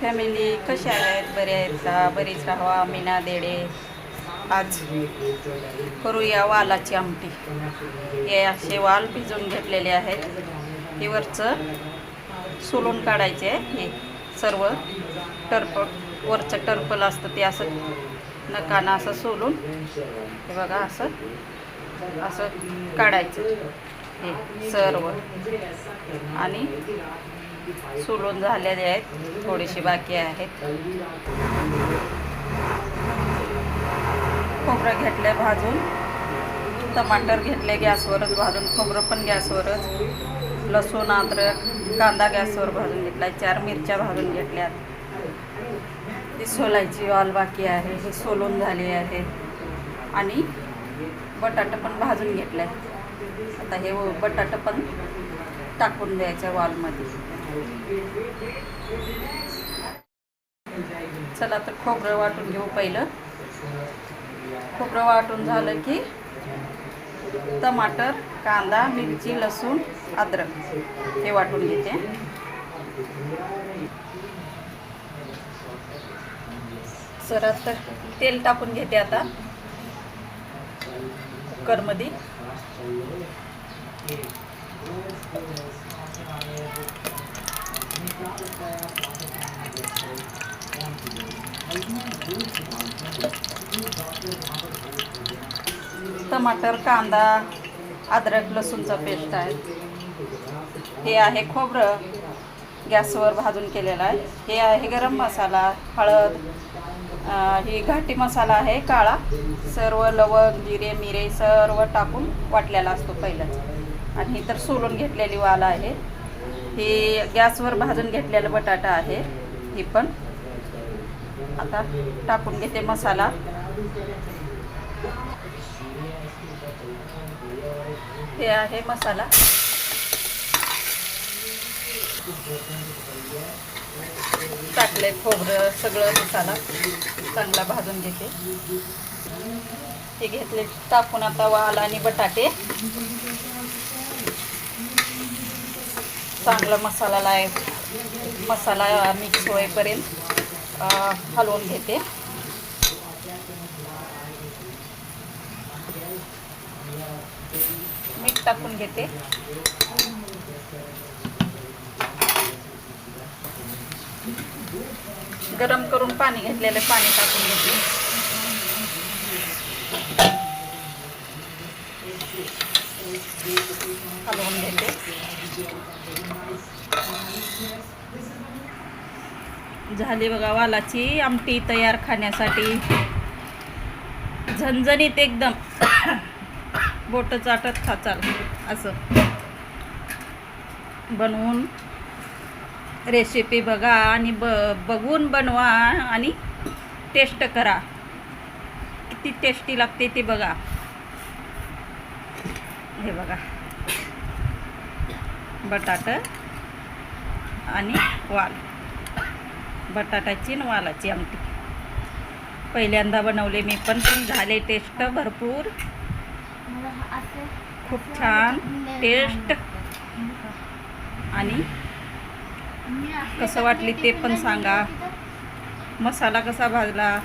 Family कशा आहेत? बरे आहेत का? बरीच राहावा मीना देडे. आज करूया वालाची आमटी. हे असे वाल भिजून घेतलेले आहेत. हे वरचं सोलून काढायचे हे सर्व टर्प वरचं टर्पल असतं ते असं नकानं असं सोलून हे बघा असं असं काढायचं. हे सर्व. आणि सोलून झालेले आहेत. थोडेसे बाकी आहेत. खोबरं घेतलं भाजून. टमाटर घेतले गॅसवरच भाजून. खोबरं पण गॅसवरच. लसूण अद्रक कांदा गॅसवर भाजून घेतला चार मिरच्या भाजून घेतल्यात. ती सोलायची ऑल बाकी आहे. हे सोलून झाली आहे. आणि बटाटा पण भाजून घेतलाय. आता हे बटाटा पण टाकून द्यायचं वॉलमध्ये. चला तर खोबरं वाटून घेऊ पहिलं. खोबरं वाटून झालं की टमाटर कांदा मिरची लसूण अद्रक हे वाटून घेते. सर तर तेल टाकून घेते आता. कुकरमध्ये. टमाटर कांदा अद्रक लसूणचा पेस्ट आहे. हे आहे खोबरं. गॅसवर भाजून केलेलं आहे. हे आहे गरम मसाला हळद ही घाटी मसाला आहे काळा. सर्व लवंग जिरे मिरे सर्व टाकून वाटलेला असतो पहिलाच. आणि ही तर सोलून घेतलेली वाल आहे. ही गॅसवर भाजून घेतलेला बटाटा आहे. ही पण. आता टाकून घेते मसाला. हे आहे मसाला. टाकले खोबरं सगळं मसाला. चांगला भाजून घेते. हे घेतले टाकून आता वाल आणि बटाटे. चांगला मसाला लाय मसाला मिक्स होईपर्यंत हलवून घेते. मीठ टाकून घेते. गरम करून पाणी घेतलेलं पाणी टाकून घेते. हलवून घेते. झाली बघा वालाची आमटी तयार खाण्यासाठी. झणझणीत एकदम. बोट चाटत खाचाल असं. बनवून रेसिपी बघा आणि ब बघून बनवा आणि टेस्ट करा. किती टेस्टी लागते ते बघा. हे बघा. बटाट आणि वाल. बटाट्याची आणि वालाची आमटी. पहिल्यांदा बनवले मी पण पण झाले टेस्ट भरपूर. खूप छान टेस्ट. आणि? कसं वाटली ते पण सांगा. मसाला कसा भाजला?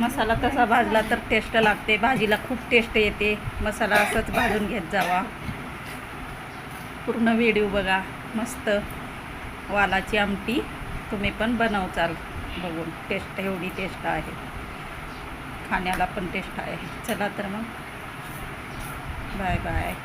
मसाला कसा भाजला तर टेस्ट लागते. भाजीला खूप टेस्ट येते. मसाला असंच भाजून घेत जावा. पूर्ण व्हिडिओ बघा. मस्त. वालाची आमटी. तुम्ही पण बनवचाल. बघून. टेस्ट एवढी टेस्ट आहे. खाण्याला पण टेस्ट आहे. चला तर मग. Bye bye.